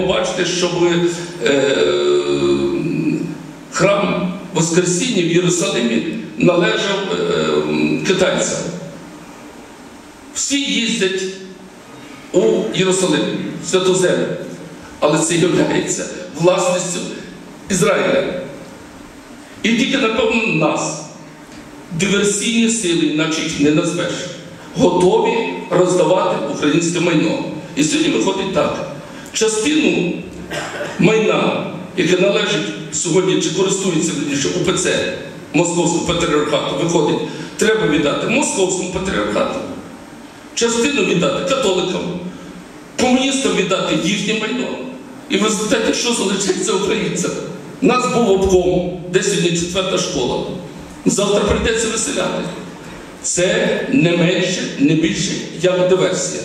Побачите, щоб е, храм Воскресіння в Єрусалимі належав е, китайцям. Всі їздять у Єрусалим, в Святу Землю, але це є власністю Ізраїля. І тільки, напевно, нас, диверсійні сили, іначе їх не назвеш, готові роздавати українське майно. І сьогодні виходить так. Частину майна, яке належить сьогодні чи користується верніше, УПЦ Московського патріархату, виходить, треба віддати Московському патріархату, частину віддати католикам, комуністам віддати їхнє майно. І ви знаєте, що залишиться українцям? Нас був обком, де сьогодні четверта школа. Завтра прийдеться виселяти. Це не менше, не більше, як диверсія.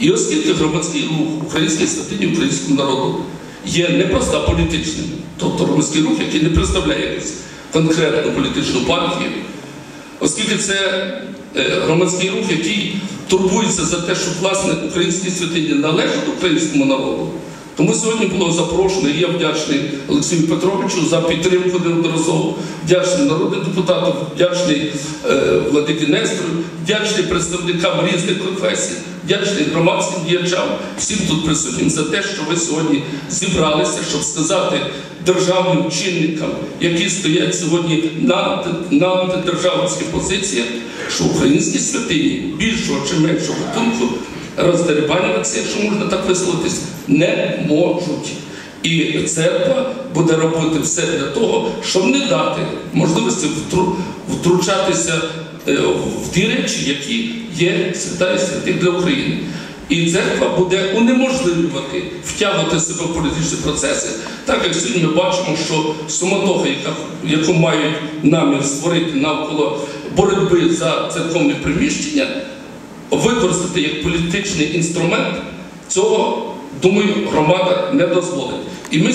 І оскільки громадський рух української статині українському народу є не просто політичним, тобто громадський рух, який не представляє якусь конкретну політичну партію, оскільки це е, громадський рух, який турбується за те, щоб власне українські святині належать українському народу, тому сьогодні було запрошено, і я вдячний Олексію Петровичу за підтримку неодноразово, вдячний народним депутатам, вдячний е, Владикі Нестору, вдячний представникам різних конфесій, вдячний громадським діячам, всім тут присутнім за те, що ви сьогодні зібралися, щоб сказати державним чинникам, які стоять сьогодні на, на антидержавницьких позиціях, що українські святині більшого чи меншого гатунку роздерибанюватися, якщо можна так висловитись, не можуть. І церква буде робити все для того, щоб не дати можливості втручатися е, в ті речі, які є свята святих для України. І церква буде унеможливлювати втягувати себе в політичні процеси, так як сьогодні ми бачимо, що суматоха, яку мають намір створити навколо боротьби за церковне приміщення, використати як політичний інструмент, цього, думаю, громада не дозволить. І ми